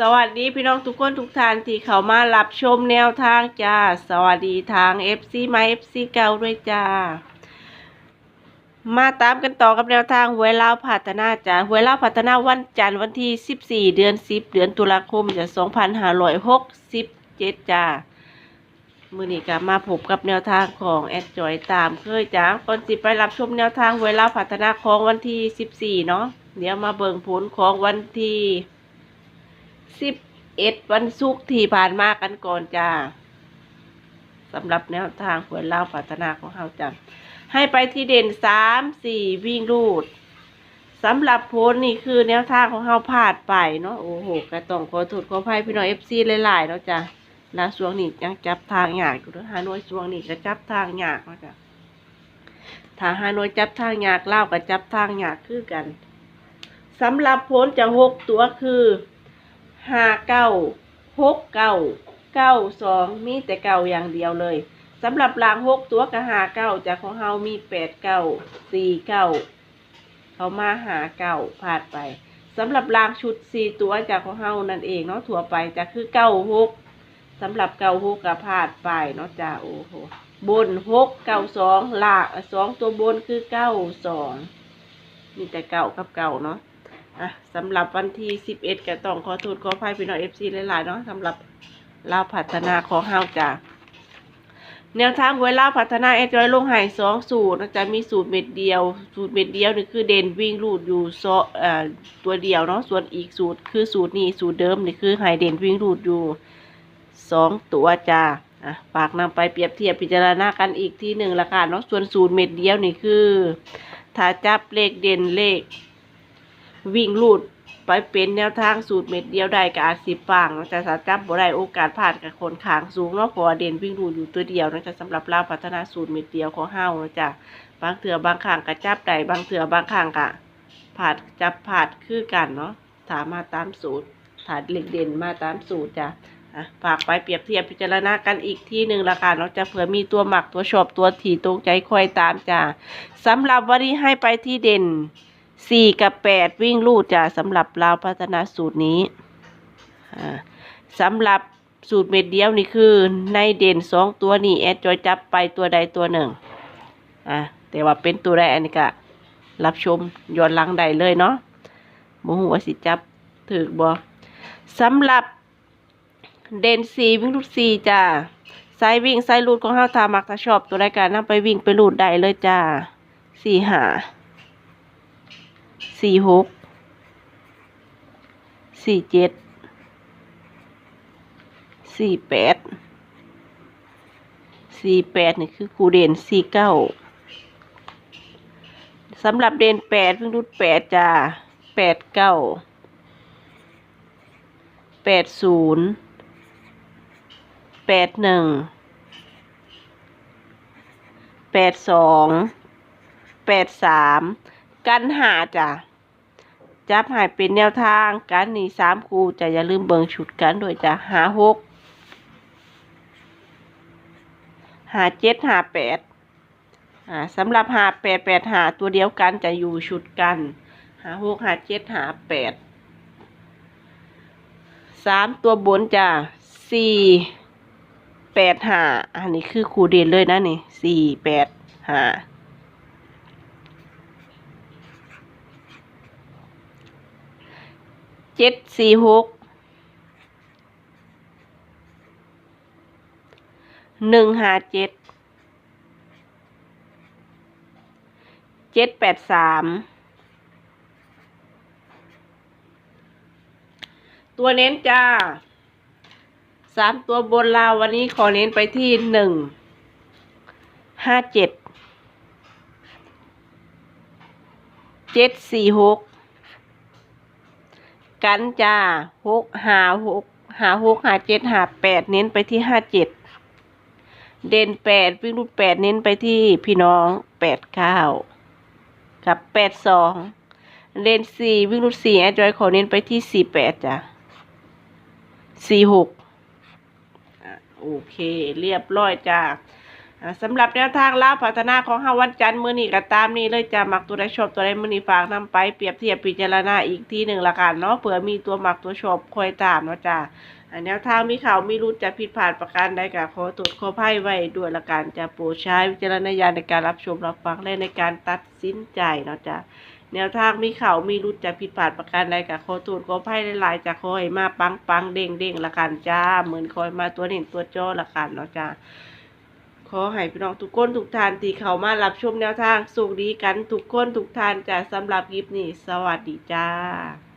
สวัสดีพี่น้องทุกคนทุกท่านที่เข้ามารับชมแนวทางจ้า สวัสดีทาง FC มา FC เก่าด้วยจ้า มาตามกันต่อกับแนวทางหวยลาวพัฒนาจ้าหวยลาวพัฒนาวันจันทร์วันที่ 14 เดือน 10 เดือนตุลาคมจะ2567จ้ามือนี้ก็มาพบกับแนวทางของแอดจอยตามเคยจ้าก่อนสิไปรับชมแนวทางหวยลาวพัฒนาของวันที่ 14 เนาะเดี๋ยวมาเบิ่งผลของวันที่ สิบเอ็ดวันศุกร์ที่ผ่านมากันก่อนจ้าสำหรับแนวทางหวยเล่าวพัฒนาของเฮาจ้ะให้ไปที่เด่นสามสี่วิ่งรูดสำหรับโพสนี่คือแนวทางของเฮาพลาดไปเนาะโอ้โหกระต้องขอโทษขออภัยพี่น้องเอฟซีหลายๆเนาะจ้ะแล้วช่วงนี้ยังจับทางยากอยู่ด้อฮานอยช่วงนี้ก็จับทางยากเนาะจ้ะถ้าฮานอยจับทางยากเล่าก็จับทางยากคือกันสำหรับโพสจะหกตัวคือ ห้าเก้าหกเก้าเก้าสองมีแต่เก้าอย่างเดียวเลยสำหรับรางหกตัวกับหาเก้าจากของเฮามีแปดเก้าสี่เก้าเขามาหาเก้าพลาดไปสำหรับรางชุดสี่ตัวจากของเฮานั่นเองเนาะถั่วไปจะคือเก้าหกสำหรับเก้าหกกับพลาดไปเนาะจ้าโอ้โหบนหกเก้าสองลากสองตัวบนคือเก้าสองมีแต่เก้ากับเก้าเนาะ อะสำหรับวันที่สิบเอ็ดก็ต้องขอโทษขออภัยพี่น้องเอฟซีหลายๆเนาะสำหรับลาวพัฒนาของเฮาจ้ะแนวทางเวลาพัฒนาแอดจอยลงหายสองสูตรนะจะมีสูตรเม็ดเดียว สูตรเม็ดเดียวนี่คือเด่นวิ่งรูดอยู่โซเอ่อตัวเดียวเนาะส่วนอีกสูตรคือสูตรนี้สูตรเดิมนี่คือหายเด่นวิ่งรูดอยู่สองตัวจ้าอะฝากนำไปเปรียบเทียบพิจารณากันอีกที่หนึ่งละกันเนาะส่วนสูตรเม็ดเดียวนี่คือถ้าจับเลขเด่นเลข วิ่งลูดไปเป็นแนวทางสูตรเม็ดเดียวได้กับอาสิปังจะสาจับบ่ได้โอกาสผ่านกับคนขางสูงเนาะเพราะเด่นวิ่งลูดอยู่ตัวเดียวนะจะสำหรับเราพัฒนาสูตรเม็ดเดียวของเฮานาะจ้ะบางเถื่อบางครั้งก็จับได้บางเถื่อบางครั้งก็ผ่านจับผ่านคือกันเนาะถามมาตามสูตรถาดเลขเด่นมาตามสูตรจ้ะฝากไปเปรียบเทียบพิจารณากันอีกที่หนึ่งละกันเนาจะเผื่อมีตัวหมักตัวชอบตัวถี่ตรงใจคอยตามจ้ะสำหรับวันนี้ให้ไปที่เด่น สี่กับแปดวิ่งลูดจ้ะสำหรับเราพัฒนาสูตรนี้สำหรับสูตรเม็ดเดียวนี่คือ ในเด่นสองตัวนี่แอดจอยจับไปตัวใดตัวหนึ่งอ่าแต่ว่าเป็นตัวใดอันนี้ก็รับชมย้อนหลังใดเลยเนาะโมโหว่าสิจับถือบ่สำหรับเด่นสี่วิ่งลูดสี่จ้าไซวิ่งไซลูดของเฮาทามักถ้าชอบตัวใดกันนำไปวิ่งไปลูดได้เลยจ้าสี่หา สี่หกสี่เจ็ดสี่แปดสี่แปดนี่คือครูเด่นสี่เก้าสำหรับเด่นแปดเพิ่งรุดแปดจ้าแปดเก้าแปดศูนย์แปดหนึ่งแปดสองแปดสาม กันหาจ้ะจับหายเป็นแนวทางกันนี่สามคู่จะอย่าลืมเบิงชุดกันด้วยจ้ะหาหกหาเจ็ดหาแปดอ่าสำหรับหาแปดแปดหาตัวเดียวกันจะอยู่ชุดกันหาหกหาเจ็ดหาแปดสามตัวบนจ้ะสี่แปดหาอันนี้คือคู่เด่นเลยนะนี่สี่แปดหา เจ็ดสี่หกหนึ่งห้าเจ็ดเจ็ดแปดสามตัวเน้นจ้าสามตัวบนลาววันนี้ขอเน้นไปที่หนึ่งห้าเจ็ดเจ็ดสี่หก กันจ้าหกหาหกหาหกหาเจ็ดหาแปดเน้นไปที่ห้าเจ็ดเด่นแปดวิ่งรูดแปดเน้นไปที่พี่น้องแปดเก้ากับแปดสองเด่นสี่วิ่งรูดสี่แอดจอยขอเน้นไปที่สี่แปดจ้ะสี่หกโอเค เรียบร้อยจ้า สำหรับแนวทางลาวพัฒนาของเฮาวันจันทร์มื้อนี้ก็ตามนี้เลยจะมักตัวใดชอบตัวใดมื้อนี้ฝากนำไปเปรียบเทียบพิจารณาอีกทีหนึ่งละกันเนาะเผื่อมีตัวมักตัวชอบคอยตามเนาะจ้าแนวทางมีข่าวมีรุดจะผิดพลาดประการใดก็ขอตรวจขออภัยไว้ด้วยละกันจะโปรดใช้วิจารณญาณในการรับชมรับฟังและในการตัดสินใจเนาะจ้าแนวทางมีข่าวมีรุดจะผิดพลาดประการใดก็ขอตรวจขออภัยหลายๆจะขอให้มาปังปังเด้งเด้งละกันจ้าเหมือนคอยมาตัวเน่นตัวจ้อละกันเนาะจ้า ขอให้พี่น้องทุกคนทุกท่านที่เข้ามารับชมแนวทางสุขดีกันทุกคนทุกท่านจ้ะสำหรับคลิปนี้ สวัสดีจ้า